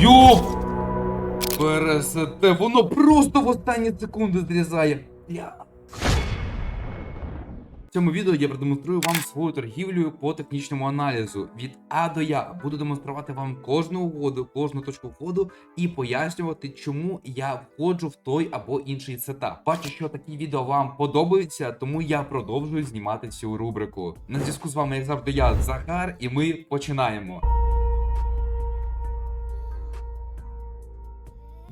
Йоп! Пересете, воно просто в останні секунди зрізає. Бля. В цьому відео я продемонструю вам свою торгівлю по технічному аналізу від А до Я. Буду демонструвати вам кожну угоду, кожну точку входу і пояснювати, чому я входжу в той або інший сетап. Бачу, що такі відео вам подобаються, тому я продовжую знімати цю рубрику. На зв'язку з вами, як завжди, я Захар, і ми починаємо.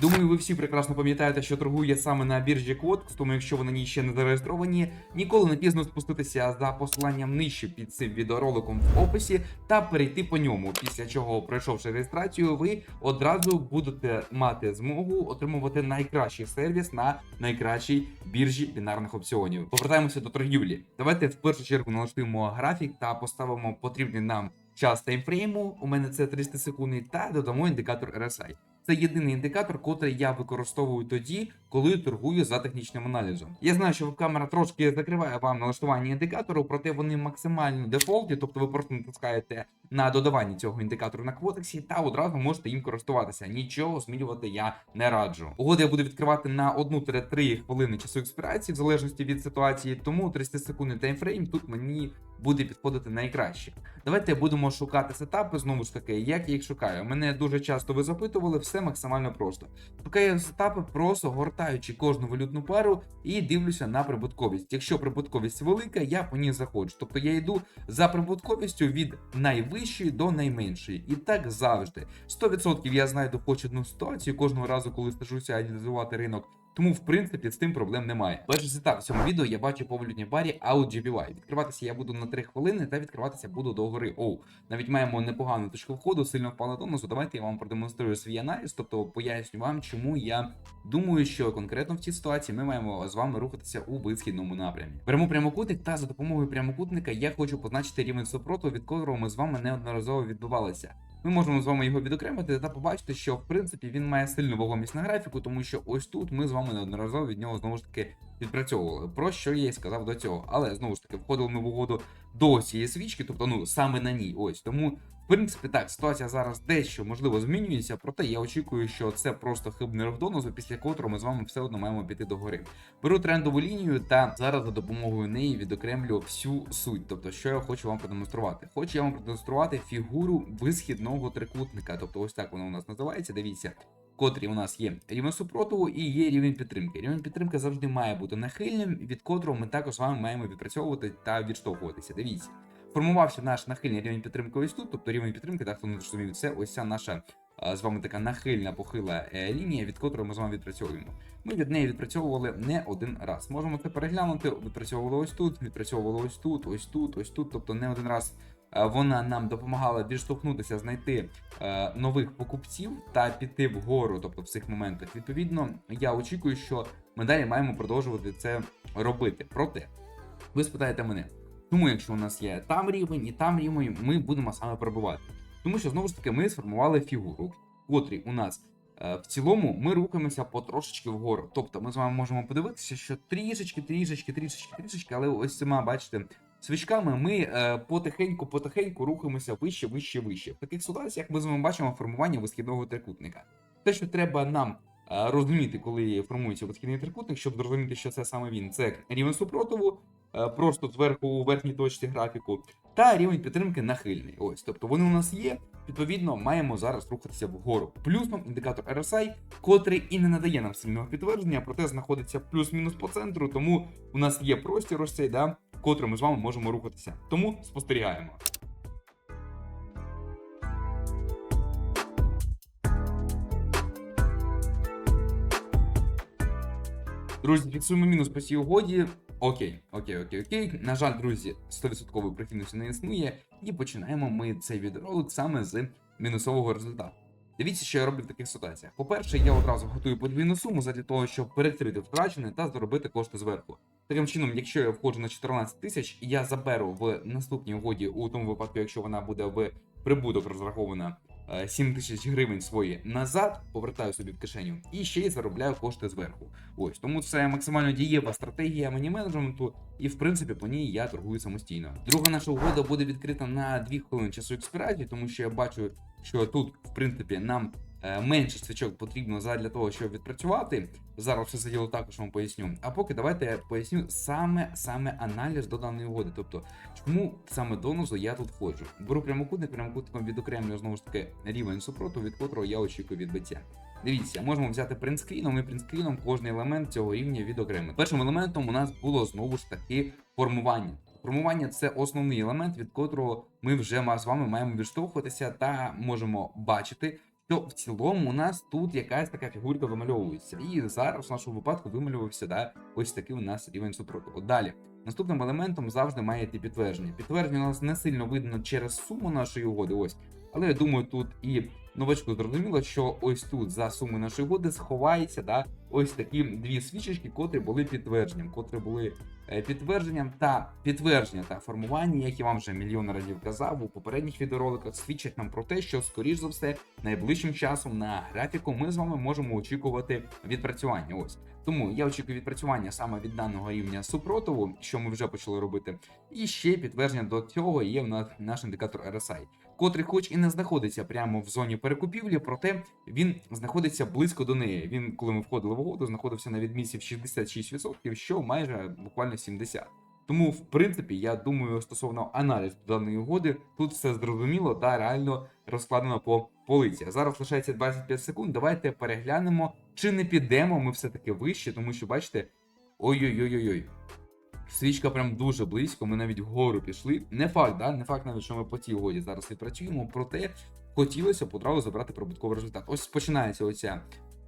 Думаю, ви всі прекрасно пам'ятаєте, що торгую я саме на біржі Quotex, тому якщо ви на ній ще не зареєстровані, ніколи не пізно спуститися за посиланням нижче під цим відеороликом в описі та перейти по ньому. Після чого, пройшовши реєстрацію, ви одразу будете мати змогу отримувати найкращий сервіс на найкращій біржі бінарних опціонів. Повертаємося до торгівлі. Давайте в першу чергу налаштуємо графік та поставимо потрібний нам час таймфрейму. У мене це 300 секунд, та додамо індикатор RSI. Це єдиний індикатор, котрий я використовую тоді, коли торгую за технічним аналізом. Я знаю, що камера трошки закриває вам налаштування індикатору, проте вони максимально дефолтні, тобто ви просто натискаєте на додавання цього індикатору на квотексі та одразу можете їм користуватися. Нічого змінювати я не раджу. Угоди я буду відкривати на 1-3 хвилини часу експірації, в залежності від ситуації, тому 30 секундний таймфрейм тут мені буде підходити найкраще. Давайте будемо шукати сетапи знову ж таки, як я їх шукаю. Мене дуже часто ви запитували, все максимально просто. Шукаю сетапи, просто гортаючи кожну валютну пару і дивлюся на прибутковість. Якщо прибутковість велика, я по ній заходжу. Тобто я йду за прибутковістю від найвищої до найменшої. І так завжди. 100% я знайду хоч одну ситуацію кожного разу, коли стажуся аналізувати ринок. Тому, в принципі, з тим проблем немає. Сетап в цьому відео я бачу по барі OutGPY. Відкриватися я буду на 3 хвилини та відкриватися буду до гори. Оу, навіть маємо непогану точку входу, сильно впала тонусу. Давайте я вам продемонструю свій аналіз, тобто поясню вам, чому я думаю, що конкретно в цій ситуації ми маємо з вами рухатися у висхідному напрямі. Беремо прямокутник та за допомогою прямокутника я хочу позначити рівень супротиву, від котрого ми з вами неодноразово відбувалися. Ми можемо з вами його відокремити та побачити, що в принципі він має сильну вагомість на графіку, тому що ось тут ми з вами неодноразово від нього знову ж таки відпрацьовували. Про що я й сказав до цього. Але знову ж таки входили ми в угоду до цієї свічки, тобто ну саме на ній. Ось тому. Принципі, так, ситуація зараз дещо можливо змінюється, проте я очікую, що це просто хибний рух донозу, після котрого ми з вами все одно маємо піти до гори. Беру трендову лінію та зараз за допомогою неї відокремлю всю суть. Тобто, що я хочу вам продемонструвати. Хочу я вам продемонструвати фігуру висхідного трикутника. Тобто, ось так воно у нас називається. Дивіться. Котрі у нас є рівень супротиву і є рівень підтримки. Рівень підтримки завжди має бути нахильним, від котрого ми також з вами маємо відпрацьовувати та відштовхуватися. Дивіться, формувався наш нахильний рівень підтримки ось тут, тобто рівень підтримки, так хто не зрозумів, це ось ця наша з вами така нахильна похила е, лінія, від котрої ми з вами відпрацьовуємо. Ми від неї відпрацьовували не один раз. Можемо це переглянути. Відпрацьовували ось тут, відпрацьовували ось тут, ось тут, ось тут. Тобто не один раз е, вона нам допомагала відштовхнутися, знайти е, нових покупців та піти вгору, тобто в цих моментах. Відповідно, я очікую, що ми далі маємо продовжувати це робити. Проте, ви спитаєте мене, тому якщо у нас є там рівень і там рівень, ми будемо саме пробувати. Тому що знову ж таки ми сформували фігуру, в котрій у нас е, в цілому ми рухаємося потрошечки вгору. Тобто ми з вами можемо подивитися, що трішечки, трішечки, трішечки, трішечки, але ось цими, бачите, свічками ми е, потихеньку, потихеньку рухаємося вище, вище, вище. В таких ситуаціях ми з вами бачимо формування висхідного трикутника. Те, що треба нам розуміти, коли формується висхідний трикутник, щоб зрозуміти, що це саме він, це рівень супротиву, е, просто зверху у верхній точці графіку, та рівень підтримки нахильний. Ось, тобто вони у нас є. Відповідно, маємо зараз рухатися вгору. Плюсом індикатор RSI, котрий і не надає нам сильного підтвердження, проте знаходиться плюс-мінус по центру, тому у нас є простір ось цей, да, в котрий ми з вами можемо рухатися. Тому спостерігаємо. Друзі, фіксуємо мінус по цій угоді. Окей, окей, окей, окей. На жаль, друзі, 100% прихильності не існує. І починаємо ми цей відеоролик саме з мінусового результату. Дивіться, що я роблю в таких ситуаціях. По-перше, я одразу готую подвійну суму задля того, щоб перекрити втрачене та заробити кошти зверху. Таким чином, якщо я входжу на 14 тисяч, я заберу в наступній угоді, у тому випадку, якщо вона буде в прибуток розрахована 7 тисяч гривень свої назад, повертаю собі в кишеню і ще й заробляю кошти зверху. Ось тому це максимально дієва стратегія мені менеджменту, і в принципі по ній я торгую самостійно. Друга наша угода буде відкрита на 2 хвилини часу експірації, тому що я бачу, що тут, в принципі, нам е, менше свічок потрібно задля того, щоб відпрацювати. Зараз все це діло також вам поясню. А поки давайте я поясню саме саме аналіз до даної угоди. Тобто, чому саме донозу я тут входжу. Беру прямокутник, прямокутником відокремлюю знову ж таки рівень супроту, від котрого я очікую відбиття. Дивіться, можемо взяти принтскріном і принтскріном кожний елемент цього рівня відокремити. Першим елементом у нас було знову ж таки формування. Формування це основний елемент, від котрого ми вже з вами маємо відштовхуватися та можемо бачити, що в цілому у нас тут якась така фігурка вимальовується. І зараз в нашому випадку вималювався да, ось такий у нас рівень супротиву. Далі. Наступним елементом завжди має йти підтвердження. Підтвердження у нас не сильно видно через суму нашої угоди, ось. Але я думаю, тут і новачку зрозуміло, що ось тут за суму нашої угоди сховається да, ось такі дві свічечки, котрі були підтвердженням, котрі були е, підтвердженням та підтвердження та формування, як я вам вже мільйон разів казав у попередніх відеороликах, свідчать нам про те, що скоріш за все найближчим часом на графіку ми з вами можемо очікувати відпрацювання. Ось тому я очікую відпрацювання саме від даного рівня супротиву, що ми вже почали робити. І ще підтвердження до цього є в нас наш індикатор RSI, котрий, хоч і не знаходиться прямо в зоні перекупівлі, проте він знаходиться близько до неї. Він, коли ми входили в угоду, знаходився на відмісі в 66%, що майже буквально 70%. Тому, в принципі, я думаю, стосовно аналізу даної угоди, тут все зрозуміло та реально розкладено по полиці. Зараз лишається 25 секунд. Давайте переглянемо, чи не підемо ми все-таки вище, тому що бачите. Ой-ой-ой-ой. Свічка прям дуже близько, ми навіть вгору пішли. Не факт, да? не факт навіть, що ми по цій угоді зараз відпрацюємо, проте хотілося б одразу забрати прибутковий результат. Ось починається оця.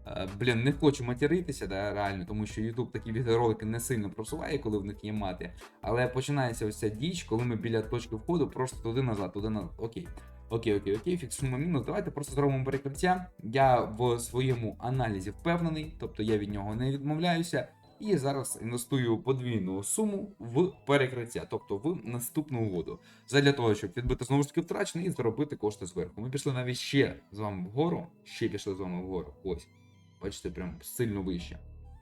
е, Блін, не хочу материтися, да, реально, тому що YouTube такі відеоролики не сильно просуває, коли в них є мати. Але починається ось ця діч, коли ми біля точки входу просто туди назад, туди назад. Окей. Окей, окей, окей, фіксуємо мінус. Давайте просто зробимо перекриття. Я в своєму аналізі впевнений, тобто я від нього не відмовляюся. І зараз інвестую подвійну суму в перекриття, тобто в наступну угоду. Задля того, щоб відбити знову ж таки втрачене і заробити кошти зверху. Ми пішли навіть ще з вами вгору, ще пішли з вами вгору. Ось. Бачите, прям сильно вище.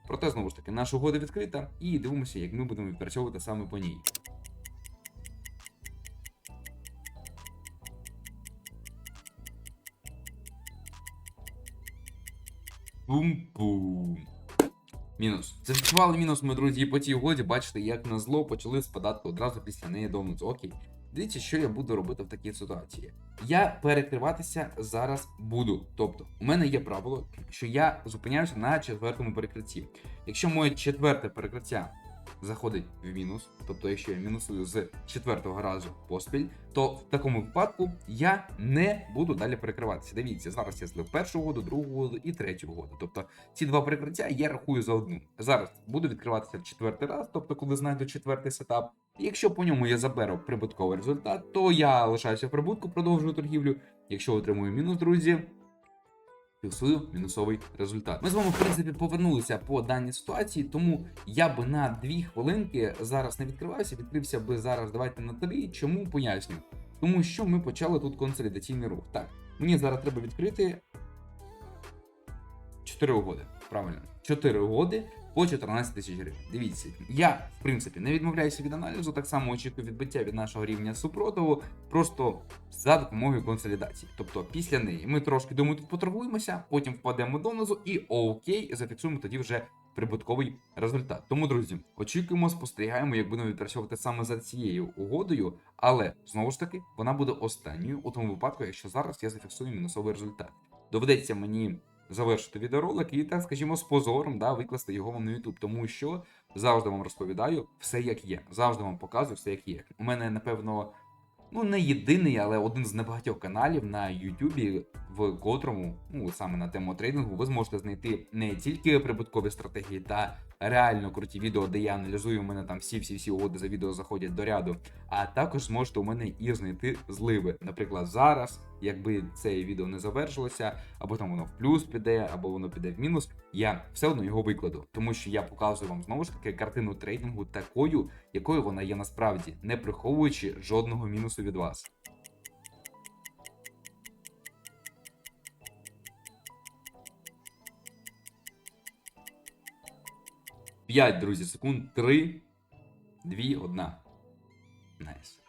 Проте, знову ж таки, наша угода відкрита, і дивимося, як ми будемо відпрацьовувати саме по ній. Бум-бум. Мінус. Зафіксували мінус, ми друзі, і по тій угоді, бачите, як на зло почали спадати одразу після неї донуц. Окей. Дивіться, що я буду робити в такій ситуації. Я перекриватися зараз буду. Тобто, у мене є правило, що я зупиняюся на четвертому перекритті. Якщо моє четверте перекриття заходить в мінус, тобто якщо я мінусую з четвертого разу поспіль, то в такому випадку я не буду далі перекриватися. Дивіться, зараз я злив першу угоду, другу угоду і третю угоду. Тобто ці два перекриття я рахую за одну. Зараз буду відкриватися четвертий раз, тобто коли знайду четвертий сетап. Якщо по ньому я заберу прибутковий результат, то я лишаюся в прибутку, продовжую торгівлю. Якщо отримую мінус, друзі, фіксую мінусовий результат. Ми з вами, в принципі, повернулися по даній ситуації, тому я би на дві хвилинки зараз не відкривався, відкрився би зараз. Давайте на три. Чому поясню? Тому що ми почали тут консолідаційний рух. Так, мені зараз треба відкрити 4 угоди. Правильно, 4 угоди по 14 тисяч гривень. Дивіться, я в принципі не відмовляюся від аналізу, так само очікую відбиття від нашого рівня супротиву, просто за допомогою консолідації. Тобто після неї ми трошки думаю, тут поторгуємося, потім впадемо донизу і окей, зафіксуємо тоді вже прибутковий результат. Тому, друзі, очікуємо, спостерігаємо, як будемо відпрацьовувати саме за цією угодою, але знову ж таки вона буде останньою у тому випадку, якщо зараз я зафіксую мінусовий результат. Доведеться мені завершити відеоролик і, так скажімо, з позором да, викласти його вам на YouTube, тому що завжди вам розповідаю все як є. Завжди вам показую все як є. У мене, напевно, ну не єдиний, але один з небагатьох каналів на YouTube, в котрому, ну саме на тему трейдингу, ви зможете знайти не тільки прибуткові стратегії та реально круті відео, де я аналізую, у мене там всі-всі-всі угоди за відео заходять до ряду. А також зможете у мене і знайти зливи. Наприклад, зараз, якби це відео не завершилося, або там воно в плюс піде, або воно піде в мінус, я все одно його викладу, тому що я показую вам знову ж таки картину трейдингу такою, якою вона є насправді, не приховуючи жодного мінусу від вас. 5, друзі, секунд. 3, 2, 1. Найс.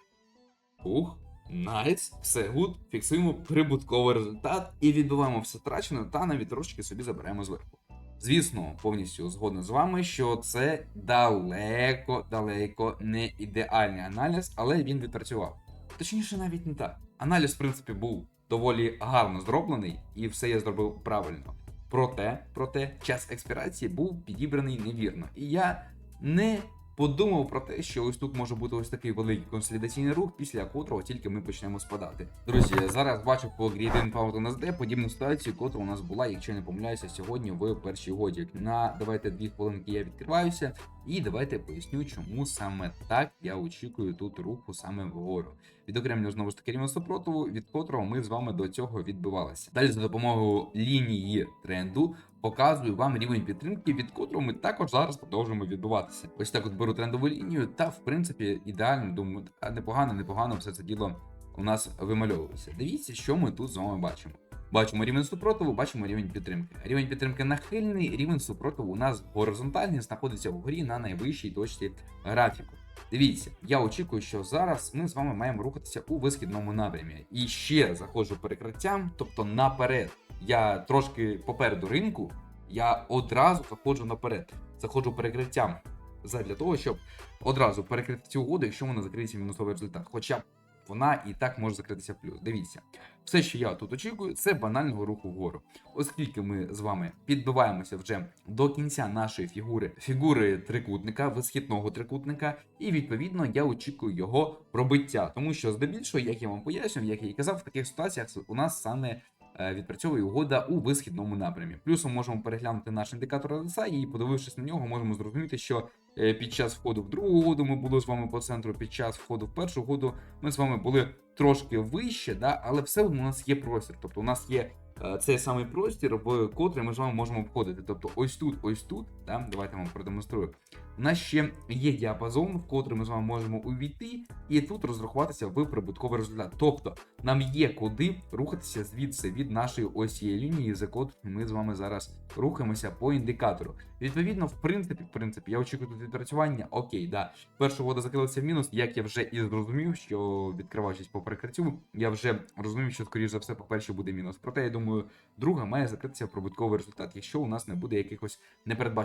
Ух, Найс, все гуд, фіксуємо прибутковий результат і відбиваємо все втрачене та навіть трошки собі забираємо зверху. Звісно, повністю згоден з вами, що це далеко, далеко не ідеальний аналіз, але він відпрацював. Точніше, навіть не так. Аналіз, в принципі, був доволі гарно зроблений, і все я зробив правильно. Проте, проте, час експірації був підібраний невірно. І я не подумав про те, що ось тут може бути ось такий великий консолідаційний рух, після котрого тільки ми почнемо спадати. Друзі, я зараз бачив по грідин Power NSD подібну ситуацію, котра у нас була, якщо не помиляюся, сьогодні в першій годі. На давайте дві хвилинки я відкриваюся, і давайте поясню, чому саме так я очікую тут руху саме вгору. Відокремлю знову ж таки рівень супротиву, від котрого ми з вами до цього відбивалися. Далі за допомогою лінії тренду показую вам рівень підтримки, від котрого ми також зараз продовжуємо відбуватися. Ось так от беру трендову лінію, та в принципі ідеально думаю, непогано, непогано все це діло у нас вимальовується. Дивіться, що ми тут з вами бачимо. Бачимо рівень супротиву, бачимо рівень підтримки. Рівень підтримки нахильний, рівень супротиву у нас горизонтальний, знаходиться вгорі на найвищій точці графіку. Дивіться, я очікую, що зараз ми з вами маємо рухатися у висхідному напрямі. І ще заходжу перекриттям, тобто наперед. Я трошки попереду ринку, я одразу заходжу наперед, заходжу перекриттям. Задля того, щоб одразу перекрити цю угоду, якщо вона закриється мінусовий результат. Хоча вона і так може закритися в плюс. Дивіться, все, що я тут очікую, це банального руху вгору. Оскільки ми з вами підбиваємося вже до кінця нашої фігури, фігури трикутника, висхідного трикутника, і відповідно я очікую його пробиття. Тому що здебільшого, як я вам пояснював, як я і казав, в таких ситуаціях у нас саме е, відпрацьовує угода у висхідному напрямі. Плюсом можемо переглянути наш індикатор RSI і, подивившись на нього, можемо зрозуміти, що під час входу в другу угоду ми були з вами по центру, під час входу в першу угоду ми з вами були трошки вище, да, але все одно у нас є простір. Тобто у нас є е, цей самий простір, в котрий ми з вами можемо входити. Тобто, ось тут, ось тут, да, давайте вам продемонструю. У нас ще є діапазон, в котрий ми з вами можемо увійти, і тут розрахуватися в прибутковий результат. Тобто нам є куди рухатися звідси від нашої осі лінії, за котрою ми з вами зараз рухаємося по індикатору. Відповідно, в принципі, в принципі, я очікую тут відпрацювання. Окей, да. Перша вода закрилася в мінус, як я вже і зрозумів, що відкриваючись по перекриттю, я вже розумів, що скоріш за все, по-перше, буде мінус. Проте я думаю, друга має закритися прибутковий результат, якщо у нас не буде якихось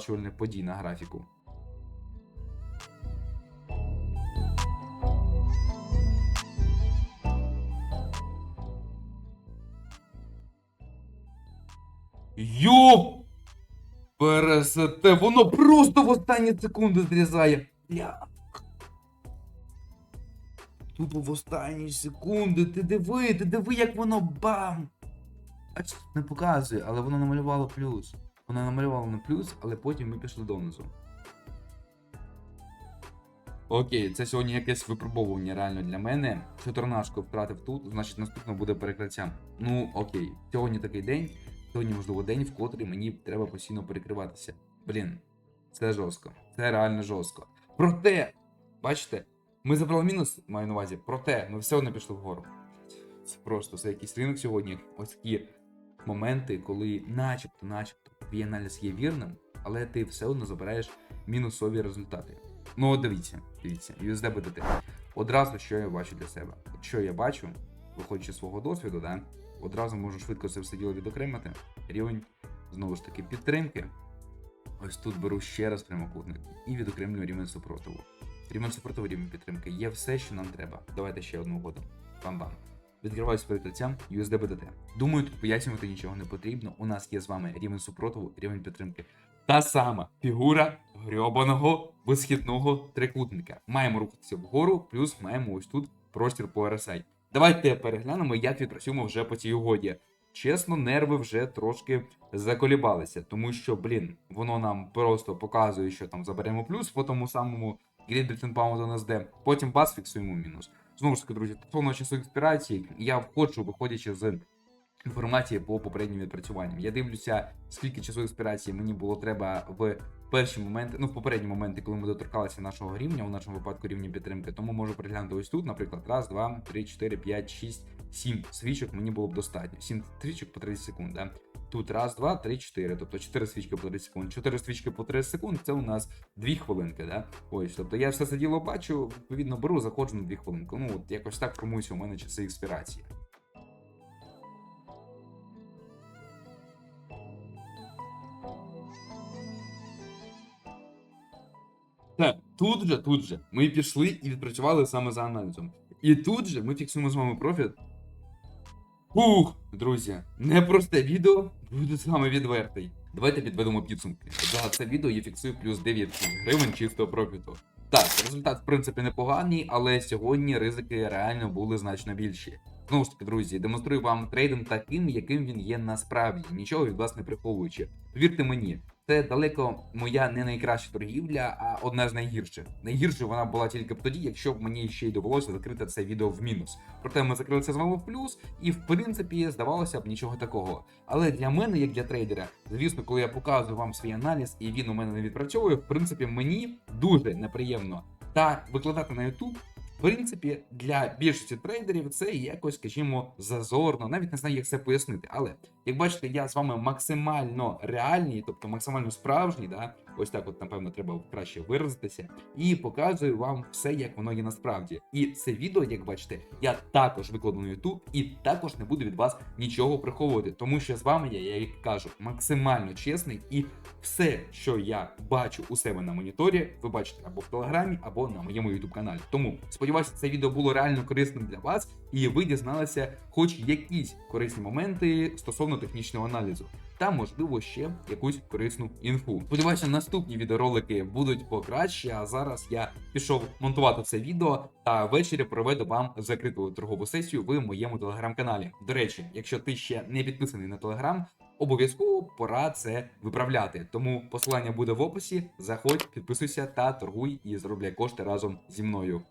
непередбачувальних подій на графіку. Йоп! Пересете, воно просто в останні секунди зрізає. Бля. Тупо в останні секунди. Ти диви, ти диви, як воно бам! А не показує, але воно намалювало плюс. Воно намалювало на плюс, але потім ми пішли донизу. Окей, це сьогодні якесь випробовування реально для мене. Чотирнашку втратив тут, значить наступно буде перекриття. Ну окей, сьогодні такий день. Сьогодні, можливо, день, в котрий мені треба постійно перекриватися. Блін, це жорстко. Це реально жорстко. Проте, бачите, ми забрали мінус, маю на увазі. Проте, ми все одно пішли вгору. Це просто це якийсь ринок сьогодні. Ось такі моменти, коли начебто, начебто, твій аналіз є вірним, але ти все одно забираєш мінусові результати. Ну, от дивіться, дивіться, USD BTT. Одразу що я бачу для себе. Що я бачу, виходячи з свого досвіду, да, одразу можу швидко це все діло відокремити. Рівень, знову ж таки, підтримки. Ось тут беру ще раз прямокутник і відокремлюю рівень супротиву. Рівень супротиву, рівень підтримки. Є все, що нам треба. Давайте ще одну угоду. Бам-бам. Відкриваюся перекриттям USD BTT. Думаю, тут пояснювати нічого не потрібно. У нас є з вами рівень супротиву, рівень підтримки. Та сама фігура грьобаного висхідного трикутника. Маємо рухатися вгору, плюс маємо ось тут простір по RSI. Давайте переглянемо, як відпрацюємо вже по цій угоді. Чесно, нерви вже трошки заколібалися, тому що, блін, воно нам просто показує, що там заберемо плюс по тому самому Grid Pound NSD, потім бас фіксуємо мінус. Знову ж таки, друзі, стосовно часу експірації, я хочу, виходячи з інформації по попереднім відпрацюванням. Я дивлюся, скільки часу експірації мені було треба в перші моменти, ну в попередні моменти, коли ми доторкалися нашого рівня, у нашому випадку рівня підтримки, тому можу переглянути ось тут, наприклад, раз, два, три, чотири, п'ять, шість, сім свічок мені було б достатньо. Сім свічок по 30 секунд. Да? Тут раз, два, три, чотири. Тобто 4 свічки по 30 секунд. 4 свічки по 30 секунд це у нас 2 хвилинки. Да? Ось, тобто я все це діло бачу, відповідно беру, заходжу на 2 хвилинки. Ну, от якось так формуються у мене часи експірації. Так, тут же, тут же ми пішли і відпрацювали саме за аналізом. І тут же ми фіксуємо з вами профіт. Ух, друзі, непросте відео, буду з вами відвертий. Давайте підведемо підсумки. За це відео я фіксую плюс 9 гривень чистого профіту. Так, результат в принципі непоганий, але сьогодні ризики реально були значно більші. Знову ж таки, друзі, демонструю вам трейдинг таким, яким він є насправді, нічого від вас не приховуючи. Повірте мені, це далеко моя не найкраща торгівля, а одна з найгірших. Найгіршою вона була тільки б тоді, якщо б мені ще й довелося закрити це відео в мінус. Проте ми закрили це з вами в плюс, і в принципі здавалося б нічого такого. Але для мене, як для трейдера, звісно, коли я показую вам свій аналіз і він у мене не відпрацьовує, в принципі, мені дуже неприємно. Та викладати на YouTube принципі, для більшості трейдерів це якось, скажімо, зазорно, навіть не знаю, як це пояснити. Але як бачите, я з вами максимально реальний, тобто максимально справжній, да, ось так, от напевно, треба краще виразитися, і показую вам все, як воно є насправді. І це відео, як бачите, я також викладу на YouTube і також не буду від вас нічого приховувати, тому що з вами я, як кажу, максимально чесний, і все, що я бачу у себе на моніторі, ви бачите або в телеграмі, або на моєму YouTube каналі. Тому сподіваюся, це відео було реально корисним для вас, і ви дізналися хоч якісь корисні моменти стосовно технічного аналізу. Та можливо ще якусь корисну інфу. Сподіваюся, наступні відеоролики будуть покраще. А зараз я пішов монтувати це відео та ввечері проведу вам закриту торгову сесію в моєму телеграм-каналі. До речі, якщо ти ще не підписаний на телеграм, обов'язково пора це виправляти. Тому посилання буде в описі. Заходь, підписуйся та торгуй і заробляй кошти разом зі мною.